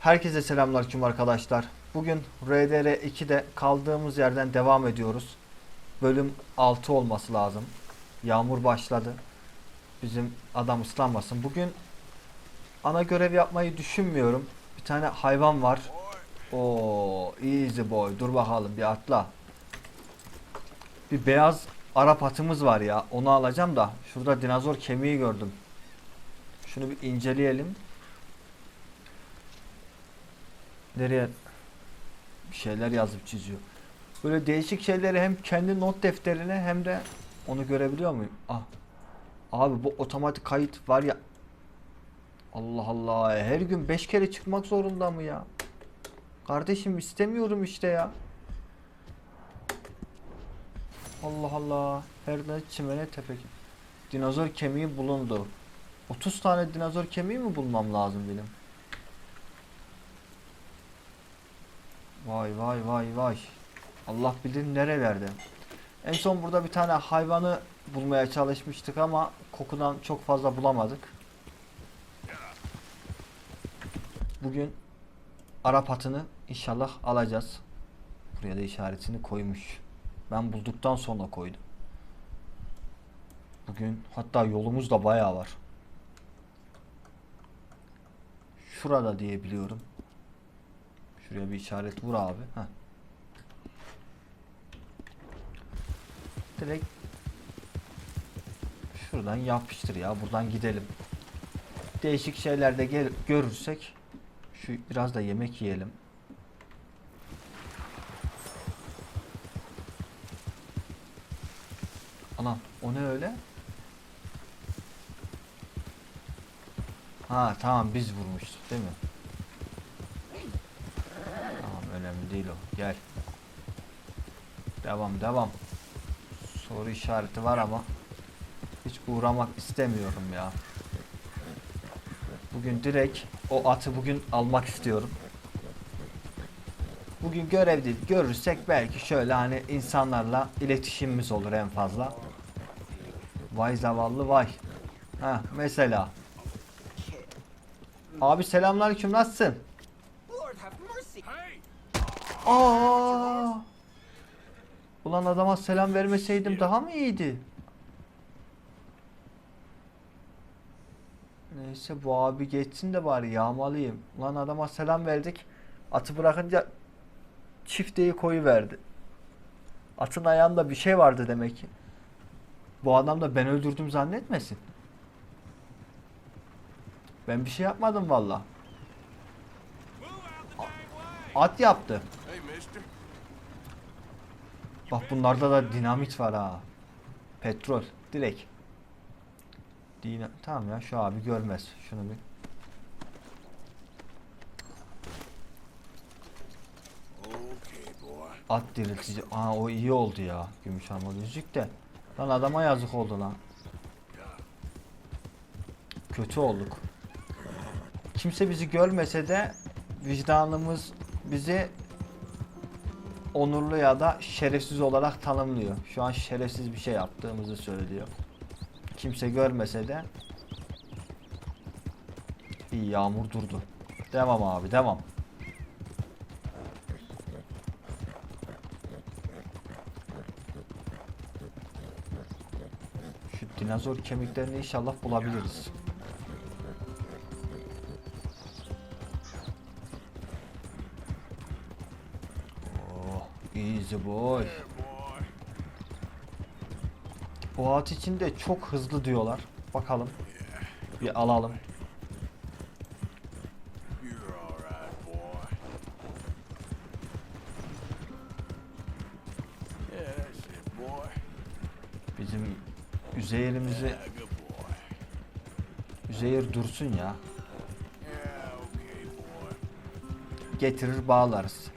Herkese selamünaleyküm arkadaşlar. Bugün RDR 2'de kaldığımız yerden devam ediyoruz. Bölüm 6 olması lazım. Yağmur başladı. Bizim adam ıslanmasın. Bugün ana görev yapmayı düşünmüyorum. Bir tane hayvan var. Oo, easy boy. Dur bakalım bir atla. Bir beyaz Arap atımız var ya. Onu alacağım da. Şurada dinozor kemiği gördüm. Şunu bir inceleyelim. Nereye bir şeyler yazıp çiziyor. Böyle değişik şeyleri hem kendi not defterine hem de onu görebiliyor muyum? Ah. Abi bu otomatik kayıt var ya. Allah Allah. Her gün 5 kere çıkmak zorunda mı ya? Kardeşim istemiyorum işte ya. Allah Allah. Her ne çimene tepek. Dinozor kemiği bulundu. 30 tane dinozor kemiği mi bulmam lazım benim? Vay vay vay vay. Allah bilir nerelerde. En son burada bir tane hayvanı bulmaya çalışmıştık ama kokudan çok fazla bulamadık. Bugün Arap atını inşallah alacağız. Buraya da işaretini koymuş. Ben bulduktan sonra koydum. Bugün hatta yolumuz da bayağı var. Şurada diye biliyorum. Şuraya bir işaret vur abi. Heh. Direkt şuradan yapıştır ya. Buradan gidelim. Değişik şeyler de görürsek şu biraz da yemek yiyelim. Anam o ne öyle? Ha tamam biz vurmuştuk değil mi? Tamam değil o. Gel. Devam devam. Soru işareti var ama hiç uğramak istemiyorum ya. Bugün direkt o atı bugün almak istiyorum. Bugün görev değil. Görürsek belki şöyle hani insanlarla iletişimimiz olur en fazla. Vay zavallı vay. Ha mesela. Abi selamünaleyküm nasılsın? Aa! Ulan adama selam vermeseydim daha mı iyiydi? Neyse bu abi geçsin de bari yağmalıyım. Ulan adama selam verdik. Atı bırakınca çifteyi koyu verdi. Atın ayağında bir şey vardı demek ki. Bu adam da ben öldürdüm zannetmesin. Ben bir şey yapmadım valla. At yaptı. Bak bunlarda da dinamit var ha. Petrol direkt. Dina tamam ya şu abi görmez. Şunu bir. At diriltici. Aa o iyi oldu ya. Gümüş armalı yüzük de. Lan adama yazık oldu lan. Kötü olduk. Kimse bizi görmese de vicdanımız bizi onurlu ya da şerefsiz olarak tanımlıyor. Şu an şerefsiz bir şey yaptığımızı söylüyor. Kimse görmese de iyi yağmur durdu. Devam abi devam. Şu dinozor kemiklerini inşallah bulabiliriz. Easy boy. Bu at için de çok hızlı diyorlar. Bakalım. Bir alalım. Bizim Üzeyir'imizi. Üzeyir dursun ya. Getirir bağlarız.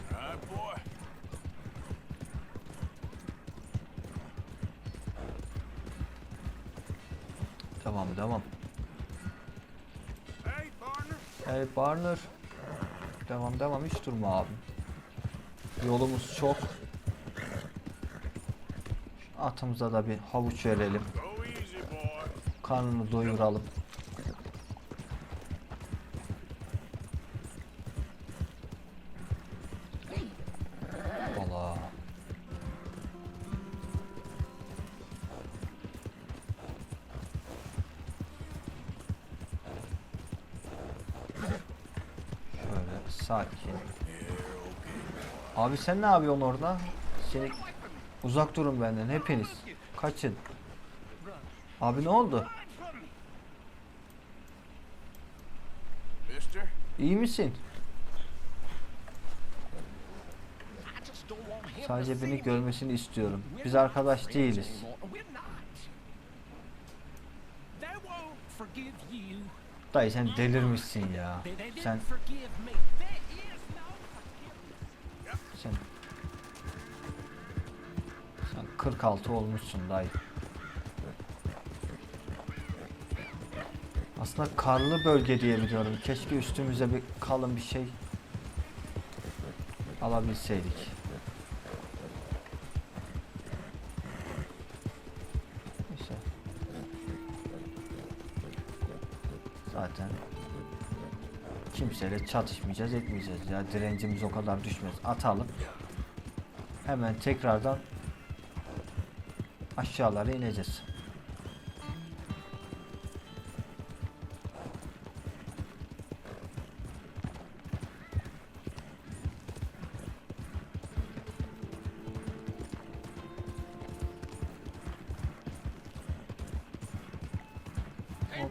Hey Barner. Devam devam hiç durma abi. Yolumuz çok. Atımıza da bir havuç verelim. Karnını doyuralım. Abi sen ne yapıyorsun orada? Seni uzak durun benden hepiniz. Kaçın. Abi ne oldu? İyi misin? Sadece beni görmesini istiyorum. Biz arkadaş değiliz. Dayı sen delirmişsin ya. Sen forgiveness. sen sen 46 olmuşsun dayı. Aslında karlı bölge diye biliyorum. Keşke üstümüze bir kalın bir şey alabilseydik. Kimseyle çatışmayacağız, etmeyeceğiz ya. Direncimiz o kadar düşmez. Atalım. Hemen tekrardan aşağılara ineceğiz.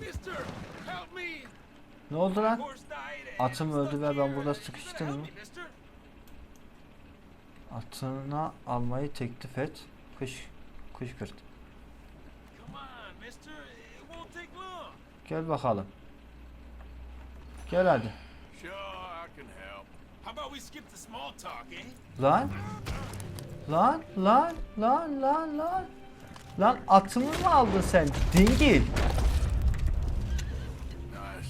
Mister! Help me! Ne oldu lan? Atım öldü ve ben burada sıkıştım mı? Atına almayı teklif et. Kış, kışkırt. Gel bakalım. Gel hadi. Lan. Lan, lan, lan, lan, lan. Lan atımı mı aldın sen? Dingil.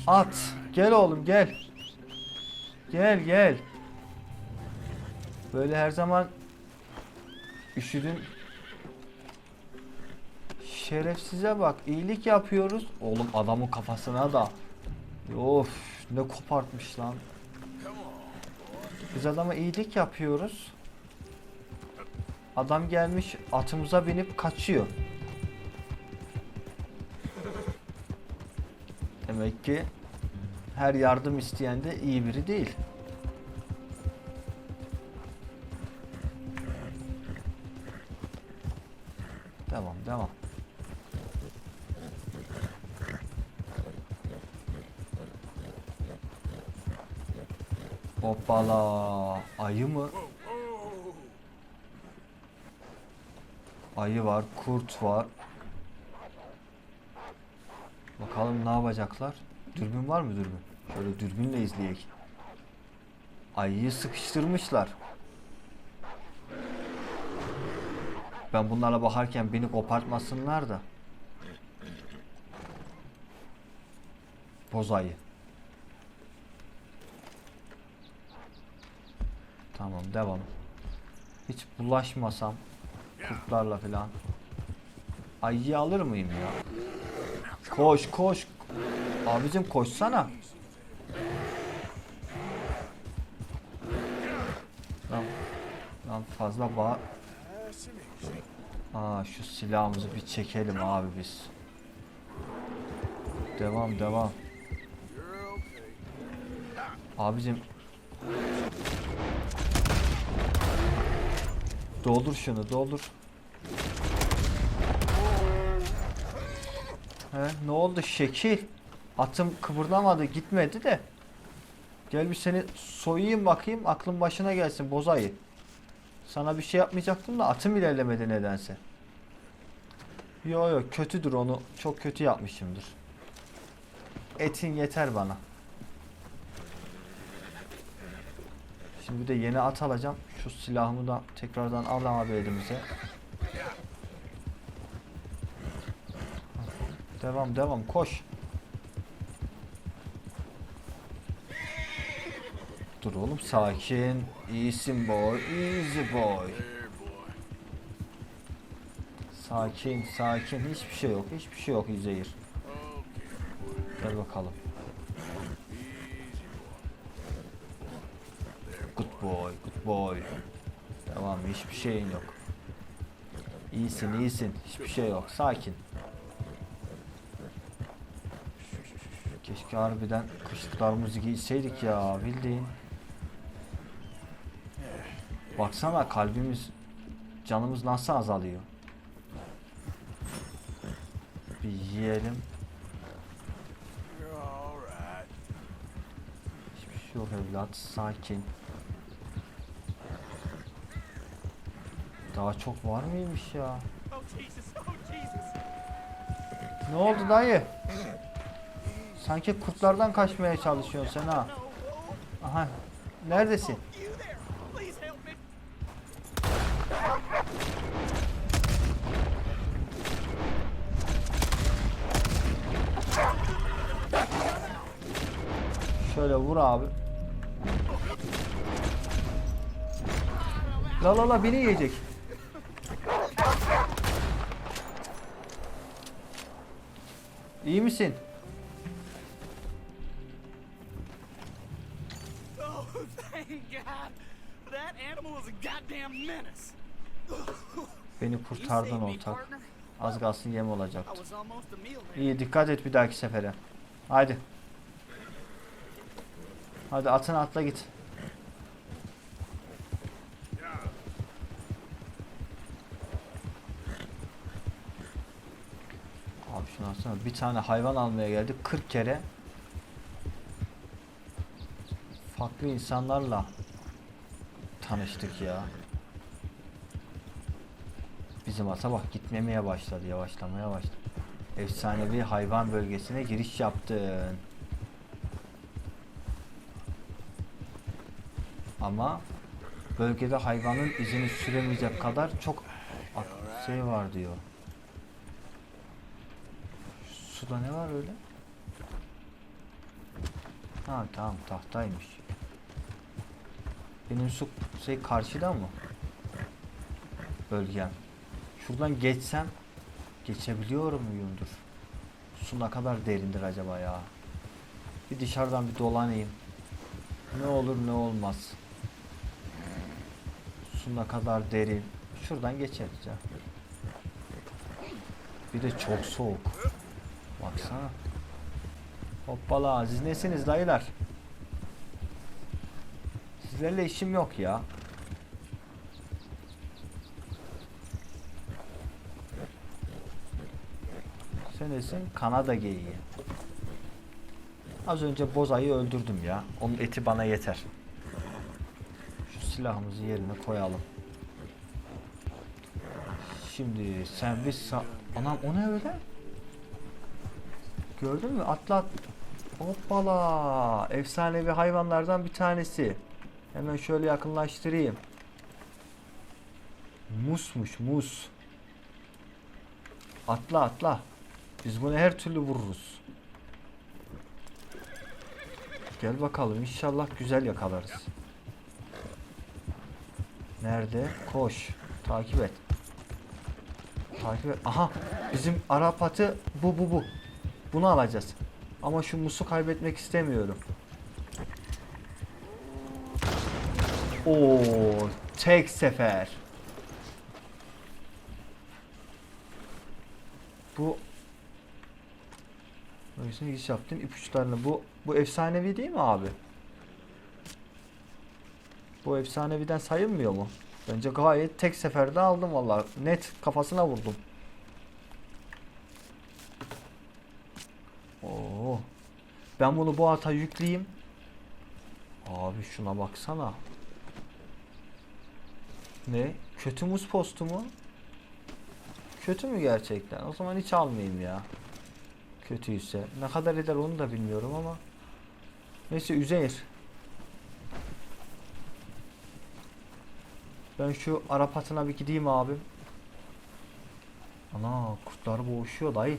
At. Gel oğlum gel. Gel gel. Böyle her zaman üşüdün. Şerefsize bak. iyilik yapıyoruz. Oğlum adamın kafasına da. Of ne kopartmış lan. Biz adama iyilik yapıyoruz. Adam gelmiş atımıza binip kaçıyor. Demek ki her yardım isteyen de iyi biri değil. Devam, devam. Hoppala. Ayı mı? Ayı var, kurt var. Bakalım ne yapacaklar? Dürbün var mı dürbün? Şöyle dürbünle izleyek. Ayıyı sıkıştırmışlar. Ben bunlarla bakarken beni kopartmasınlar da. Boz ayı. Tamam devam. Hiç bulaşmasam kurtlarla falan. Ayıyı alır mıyım ya? Koş koş. Abicim koşsana. Lan, lan fazla bağ... Aa şu silahımızı bir çekelim abi biz. Devam devam. Abicim. Doldur şunu doldur. He, ne oldu şekil? Atım kıpırdamadı gitmedi de. Gel bir seni soyayım bakayım aklın başına gelsin bozayı. Sana bir şey yapmayacaktım da atım ilerlemedi nedense. Yo yo kötüdür onu çok kötü yapmışımdır. Etin yeter bana. Şimdi bir de yeni at alacağım. Şu silahımı da tekrardan al elimize. Devam devam koş. Dur oğlum sakin. İyisin boy. Easy boy. Sakin sakin. Hiçbir şey yok. Hiçbir şey yok İzeyir. Okay. Gel bakalım. Good boy, good boy. Tamam, hiçbir şeyin yok. İyisin, iyisin. Hiçbir şey yok. Sakin. Keşke harbiden kışlıklarımızı giyseydik ya bildiğin. Baksana kalbimiz canımız nasıl azalıyor. Bir yiyelim. Hiçbir şey yok evlat. Sakin. Daha çok var mıymış ya? Oh! Oh! Ne oldu dayı? Sanki kurtlardan kaçmaya çalışıyorsun sen ha. Aha. Neredesin? Şöyle vur abi. La la la beni yiyecek. İyi misin? God! That animal was a goddamn menace. Beni kurtardın ortak. Az kalsın yem olacaktı. İyi dikkat et bir dahaki sefere. Haydi. Hadi atın atla git. Abi şuna baksana bir tane hayvan almaya geldik 40 kere farklı insanlarla tanıştık ya. Bizim ata bak gitmemeye başladı yavaşlamaya başladı. Efsanevi hayvan bölgesine giriş yaptın. Ama bölgede hayvanın izini süremeyecek kadar çok şey var diyor. Suda ne var öyle? Ha tamam tahtaymış. Benim su şey karşıda mı? Bölgem. Şuradan geçsem geçebiliyor muyumdur? Su ne kadar derindir acaba ya? Bir dışarıdan bir dolanayım. Ne olur ne olmaz. Su ne kadar derin. Şuradan geçeriz ya. Bir de çok soğuk. Baksana. Hoppala siz nesiniz dayılar? Sizlerle işim yok ya. Sen nesin? Kanada geyiği. Az önce bozayı öldürdüm ya. Onun eti bana yeter. Şu silahımızı yerine koyalım. Şimdi sa... Anam o ne öyle? Gördün mü? Atla at. Hoppala. Efsanevi hayvanlardan bir tanesi. Hemen şöyle yakınlaştırayım. Musmuş mus. Atla atla. Biz bunu her türlü vururuz. Gel bakalım inşallah güzel yakalarız. Nerede? Koş. Takip et. Takip et. Aha bizim Arap atı bu bu bu. Bunu alacağız. Ama şu musu kaybetmek istemiyorum. Oo, tek sefer. Bu Böylesine giriş yaptın ipuçlarını. Bu bu efsanevi değil mi abi? Bu efsaneviden sayılmıyor mu? Bence gayet tek seferde aldım vallahi. Net kafasına vurdum. Oo. Ben bunu bu ata yükleyeyim. Abi şuna baksana. Ne? Kötü muz postu mu? Kötü mü gerçekten? O zaman hiç almayayım ya. Kötüyse. Ne kadar eder onu da bilmiyorum ama. Neyse Üzeyir. Ben şu Arap atına bir gideyim abi. Ana kurtlar boğuşuyor dayı.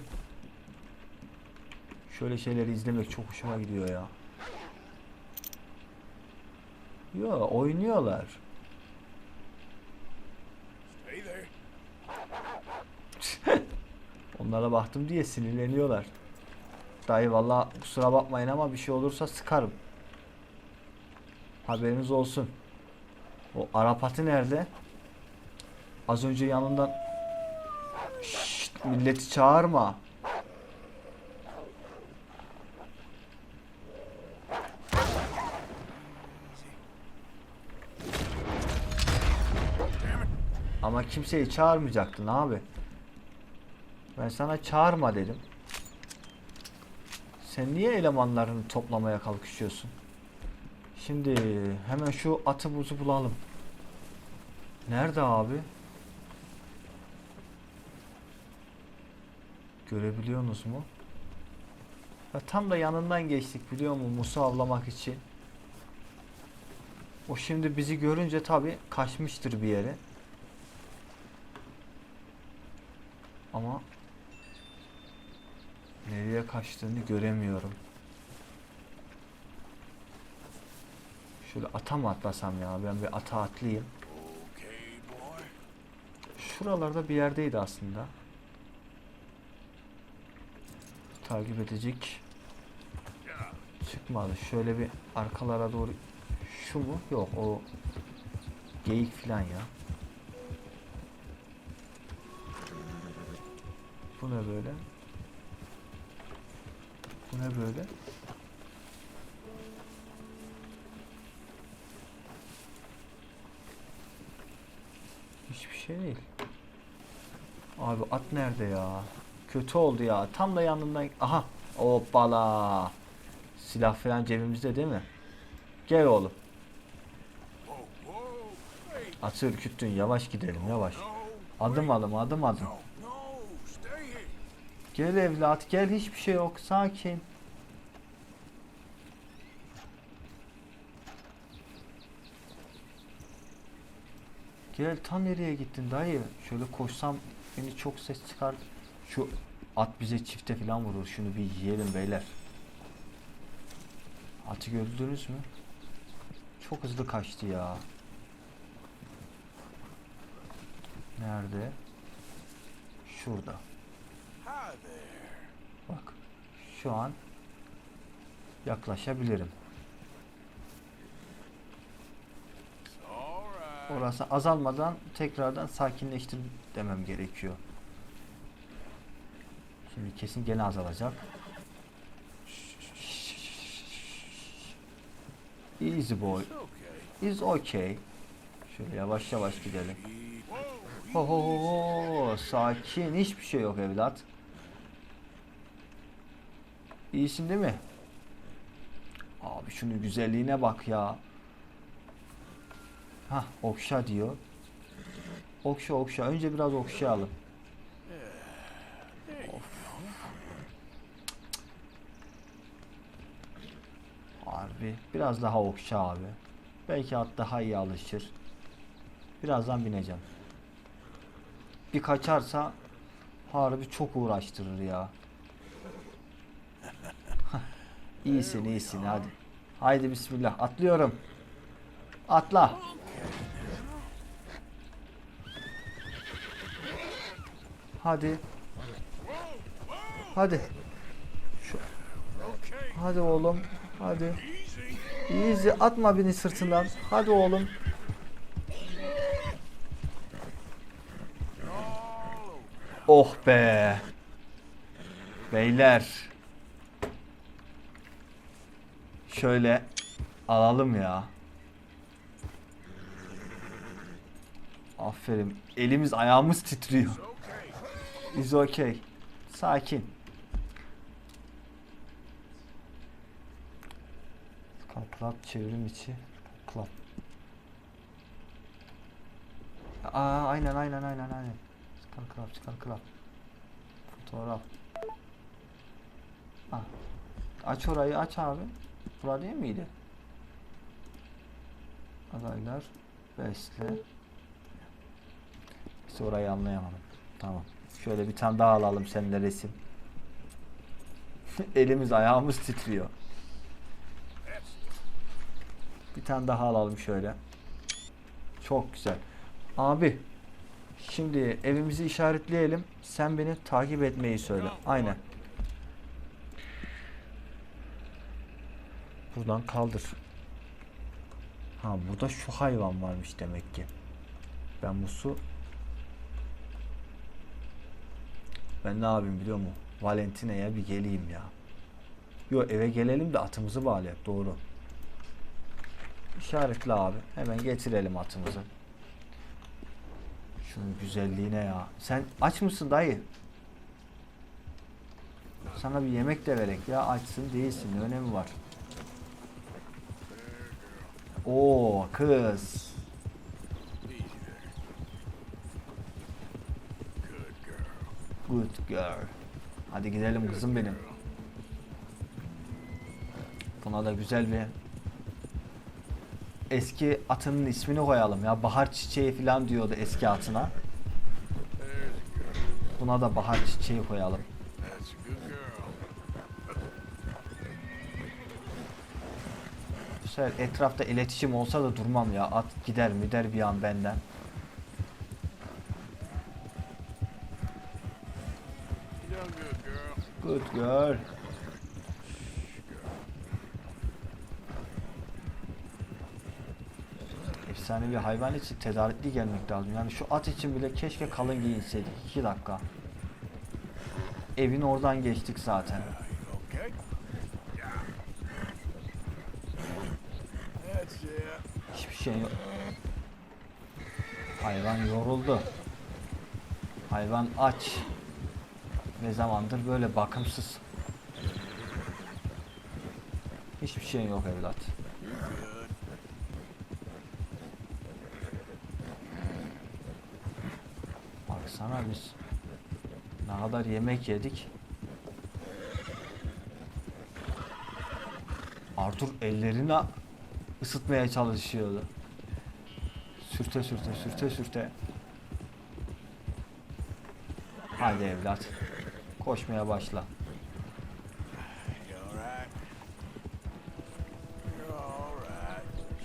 Şöyle şeyleri izlemek çok hoşuma gidiyor ya. Yo oynuyorlar. Onlara baktım diye sinirleniyorlar. Dayı valla kusura bakmayın ama bir şey olursa sıkarım. Haberiniz olsun. O Arap atı nerede? Az önce yanından Şşt, milleti çağırma. Ama kimseyi çağırmayacaktın abi. Ben sana çağırma dedim. Sen niye elemanlarını toplamaya kalkışıyorsun? Şimdi hemen şu atı buzu bulalım. Nerede abi? Görebiliyorsunuz mu? Ya tam da yanından geçtik biliyor musun Musa avlamak için. O şimdi bizi görünce tabi kaçmıştır bir yere. Ama nereye kaçtığını göremiyorum. Şöyle ata mı atlasam ya? Ben bir ata atlayayım. Şuralarda bir yerdeydi aslında. Takip edecek. Çıkmadı. Şöyle bir arkalara doğru. Şu mu? Yok o geyik filan ya. Bu ne böyle? Bu ne böyle? Hiçbir şey değil. Abi at nerede ya? Kötü oldu ya. Tam da yanından... Aha. Hoppala. Silah falan cebimizde değil mi? Gel oğlum. Atı ürküttün. Yavaş gidelim yavaş. Adım adım adım adım. Gel evlat gel hiçbir şey yok. Sakin. Gel tam nereye gittin dayı? Şöyle koşsam beni çok ses çıkar. Şu at bize çifte falan vurur. Şunu bir yiyelim beyler. Atı gördünüz mü? Çok hızlı kaçtı ya. Nerede? Şurada. Bak şu an yaklaşabilirim. Orası azalmadan tekrardan sakinleştir demem gerekiyor. Şimdi kesin gene azalacak. Easy boy. Is okay. Şöyle yavaş yavaş gidelim. Ho ho ho ho. Sakin. Hiçbir şey yok evlat. İyisin değil mi? Abi şunun güzelliğine bak ya. Hah okşa diyor. Okşa okşa. Önce biraz okşayalım. Of. Harbi. Biraz daha okşa abi. Belki at daha iyi alışır. Birazdan bineceğim. Bir kaçarsa harbi çok uğraştırır ya. İyisin iyisin hadi. Haydi bismillah atlıyorum. Atla. Hadi. Hadi. Şu, hadi oğlum. Hadi. Easy. Atma beni sırtından. Hadi oğlum. Oh be. Beyler. Şöyle alalım ya. Aferin. Elimiz ayağımız titriyor. Is okay. Sakin. Club çevrim içi. Club. Aa aynen aynen aynen aynen. Çıkar club çıkar club. Fotoğraf. Ha. Aç orayı aç abi. Değil miydi? Adaylar. Besle. Biz orayı anlayamadım. Tamam. Şöyle bir tane daha alalım seninle resim. Elimiz ayağımız titriyor. Bir tane daha alalım şöyle. Çok güzel. Abi şimdi evimizi işaretleyelim. Sen beni takip etmeyi söyle. Aynen. Buradan kaldır. Ha burada şu hayvan varmış demek ki. Ben bu su Ben ne yapayım biliyor musun? Valentina'ya bir geleyim ya. Yo eve gelelim de atımızı bağlayak doğru. İşaretle abi. Hemen getirelim atımızı. Şunun güzelliğine ya. Sen aç mısın dayı? Sana bir yemek de verek ya açsın değilsin ne önemi var? Oo kız. Good girl. Hadi gidelim kızım benim. Buna da güzel bir eski atının ismini koyalım ya. Bahar çiçeği falan diyordu eski atına. Buna da bahar çiçeği koyalım. That's a good girl. Bu sefer etrafta iletişim olsa da durmam ya. At gider mi der bir an benden. Good girl. Efsane bir hayvan için tedarikli gelmek lazım. Yani şu at için bile keşke kalın giyinseydik. 2 dakika. Evin oradan geçtik zaten. Okay. Yeah. That's it. Hiçbir şey yok. Hayvan yoruldu. Hayvan aç. Ne zamandır böyle bakımsız. Hiçbir şeyin yok evlat. Baksana biz ne kadar yemek yedik. Arthur ellerini ısıtmaya çalışıyordu. Sürte sürte sürte sürte. Hadi evlat. Koşmaya başla.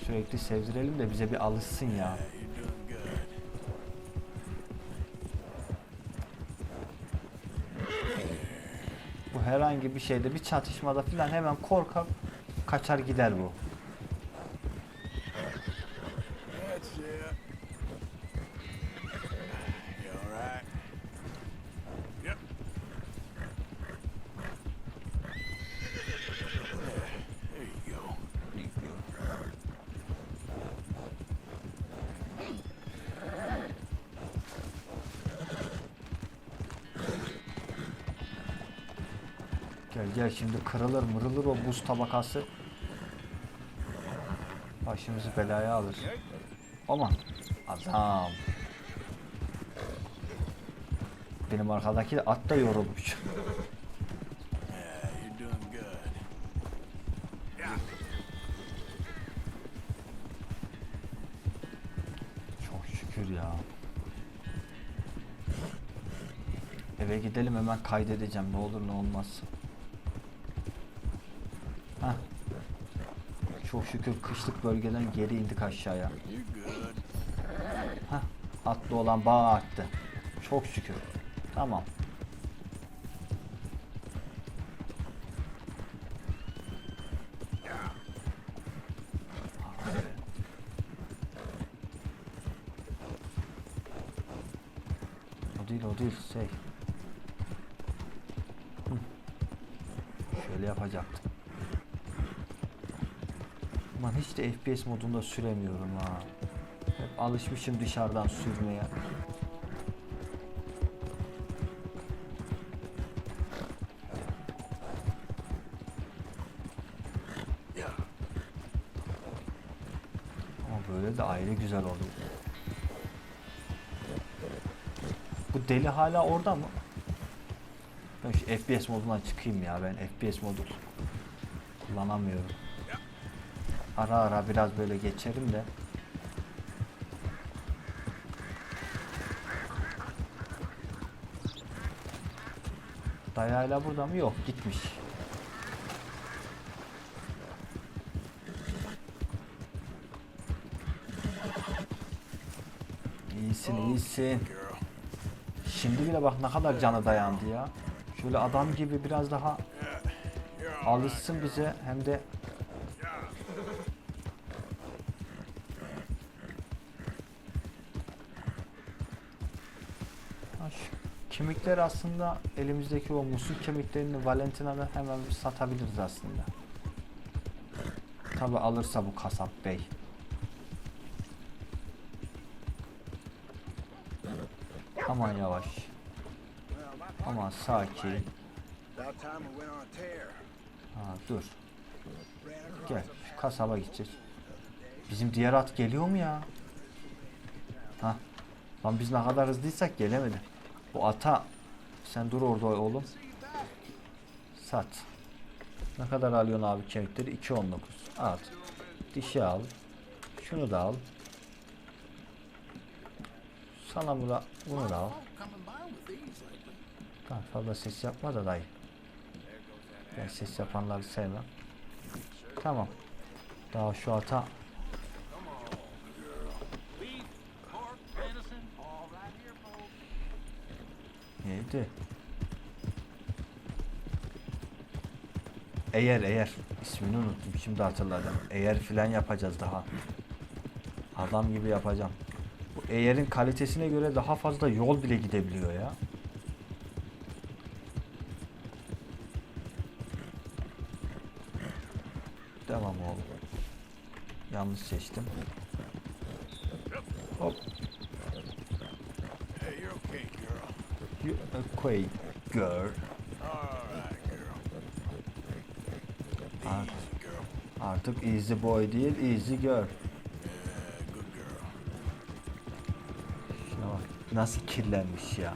Sürekli sevdirelim de bize bir alışsın ya. Bu herhangi bir şeyde bir çatışmada filan hemen korkar kaçar gider bu. Gel gel şimdi kırılır mırılır o buz tabakası. Başımızı belaya alır. Aman adam. Benim arkadaki de at da yorulmuş. Çok şükür ya. Eve gidelim hemen kaydedeceğim ne olur ne olmaz. Heh. Çok şükür kışlık bölgeden geri indik aşağıya. Heh. Atlı olan bağ arttı. Çok şükür. Tamam. O değil o değil şey. Hı. Şöyle yapacaktım. Lan hiç de FPS modunda süremiyorum ha. Hep alışmışım dışarıdan sürmeye. Ama böyle de ayrı güzel oluyor. Bu deli hala orada mı? Ben şu FPS modundan çıkayım ya ben FPS modu kullanamıyorum. Ara ara biraz böyle geçerim de. Dayayla burada mı? Yok gitmiş. İyisin iyisin. Şimdi bile bak ne kadar canı dayandı ya. Şöyle adam gibi biraz daha alışsın bize hem de Yeah. Ha, şu kemikler aslında elimizdeki o musul kemiklerini Valentina'da hemen satabiliriz aslında. Tabi alırsa bu kasap bey. Aman yavaş. Aman sakin. Ha, dur. Gel. kasaba gideceğiz. Bizim diğer at geliyor mu ya? Ha. Lan biz ne kadar hızlıysak gelemedi. Bu ata sen dur orada oğlum. Sat. Ne kadar alıyorsun abi kemikleri? 2.19. At. Dişi al. Şunu da al. Sana bunu, bunu da al. Tamam fazla ses yapma da dayı. Ben ses yapanları sevmem. Tamam. Daha şu ata neydi? Eğer eğer ismini unuttum şimdi hatırladım. Eğer filan yapacağız daha. Adam gibi yapacağım. Bu eğerin kalitesine göre daha fazla yol bile gidebiliyor ya. Devam oğlum. Yanlış seçtim. Hop. Hey, you're okay, girl. Okay girl. Artık easy boy değil easy girl. Şuna bak nasıl kirlenmiş ya.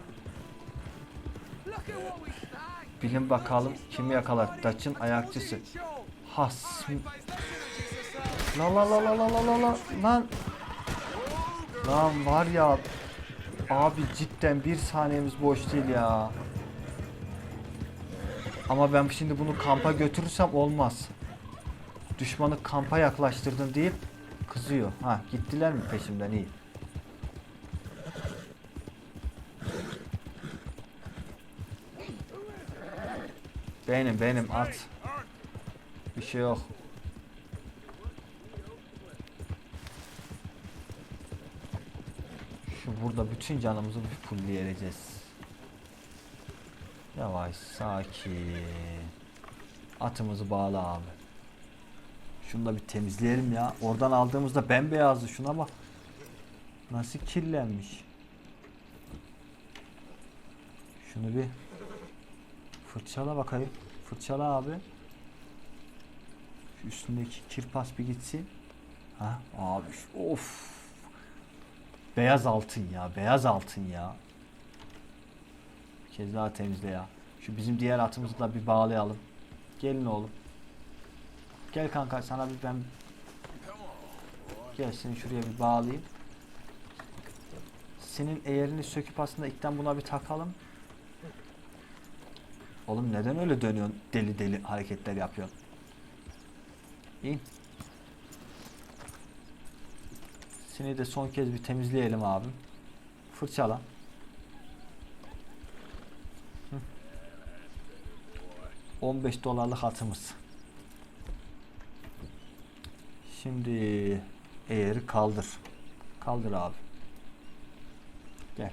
Bilin bakalım kimi yakalar. Daç'ın ayakçısı. Has. La la la la la la la lan. Lan var ya. Abi cidden bir saniyemiz boş değil ya. Ama ben şimdi bunu kampa götürürsem olmaz. Düşmanı kampa yaklaştırdın deyip kızıyor. Ha gittiler mi peşimden iyi. Benim benim at. Bir şey yok. Şu burada bütün canımızı bir fullleyeceğiz. Yavaş sakin. Atımızı bağla abi. Şunu da bir temizleyelim ya. Oradan aldığımızda bembeyazdı şuna bak. Nasıl kirlenmiş. Şunu bir fırçala bakayım. Fırçala abi. Şu üstündeki kirpas bir gitsin. Ha abi of. Beyaz altın ya. Beyaz altın ya. Bir kez daha temizle ya. Şu bizim diğer atımızı da bir bağlayalım. Gelin oğlum. Gel kanka sana bir ben Gel seni şuraya bir bağlayayım. Senin eğerini söküp aslında ilkten buna bir takalım. Oğlum neden öyle dönüyorsun? Deli deli hareketler yapıyorsun. İn. Seni de son kez bir temizleyelim abi. Fırçala. Hı. 15 dolarlık hatımız. Şimdi eğeri kaldır. Kaldır abi. Gel.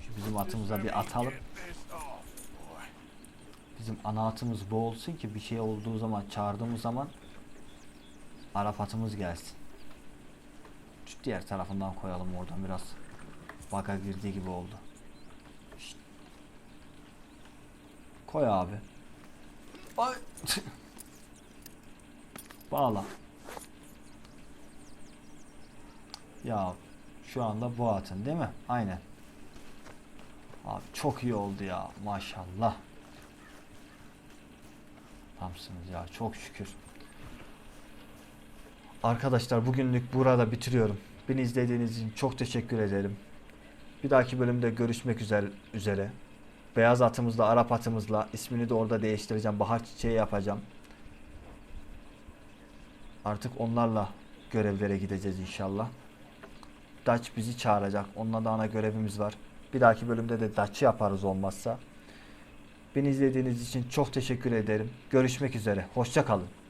Şu bizim atımıza bir atalım. Bizim ana atımız bu olsun ki bir şey olduğu zaman çağırdığımız zaman Arap atımız gelsin. Diğer tarafından koyalım oradan biraz baka girdiği gibi oldu. Şşt. Koy abi. Ay. Bağla. Ya şu anda bu atın değil mi? Aynen. Abi çok iyi oldu ya maşallah. Tamsınız ya çok şükür. Arkadaşlar bugünlük burada bitiriyorum. Beni izlediğiniz için çok teşekkür ederim. Bir dahaki bölümde görüşmek üzere. Beyaz atımızla, Arap atımızla ismini de orada değiştireceğim. Bahar çiçeği yapacağım. Artık onlarla görevlere gideceğiz inşallah. Dutch bizi çağıracak. Onunla da ana görevimiz var. Bir dahaki bölümde de Dutch'ı yaparız olmazsa. Beni izlediğiniz için çok teşekkür ederim. Görüşmek üzere. Hoşça kalın.